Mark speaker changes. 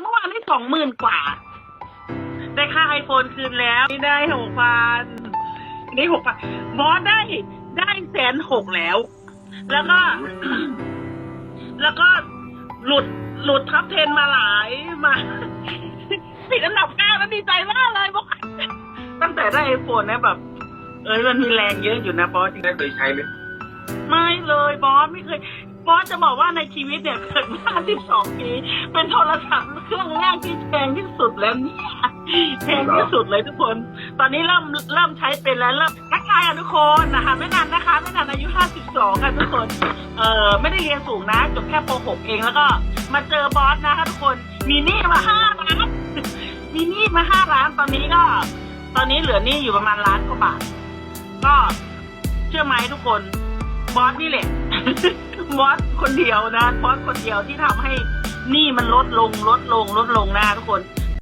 Speaker 1: เมื่อวานได้สองหมื่นกว่า ได้ค่าไอโฟนคืนแล้วนี่ได้หกพันได้หกพันบอสได้ได้แสนหกแล้ว แล้วก็ แล้วก็หลุดหลุดท็อปเทนมาหลายมาติดอันดับเก้าแล้วดีใจมากเลยบอกตั้งแต่ได้ไอโฟนนะแบบ เออมันมีแรงเยอะอยู่นะบอสจริง
Speaker 2: ได้เคยใช้ไหม
Speaker 1: ไม่เลยบอสไม่เคย บอสจะบอกว่าในชีวิตเนี่ยเกิดมา12 ปี เป็นโทรศัพท์เครื่องแรกที่แพงที่สุดแล้วเนี่ยแพงที่สุดเลยทุกคน ตอนนี้เริ่มเริ่มใช้เป็นแล้วเริ่มทักทายอะทุกคนนะคะไม่นานนะคะไม่นานอายุ 52ค่ะทุกคนเออไม่ได้เรียนสูงนะจบแค่ป .6 เองแล้วก็มาเจอบอสนะคะทุกคนมีหนี้มาห้าล้านมีหนี้มาห้าล้านตอนนี้ก็ ตอนนี้เหลือหนี้อยู่ประมาณล้านกว่าบาทก็เชื่อไหมทุกคนบอสนี่แหละ มอสคนเดียวนะมอสคนเดียวที่ทำให้หนี้มันลดลงลดลงลดลงนะทุกคน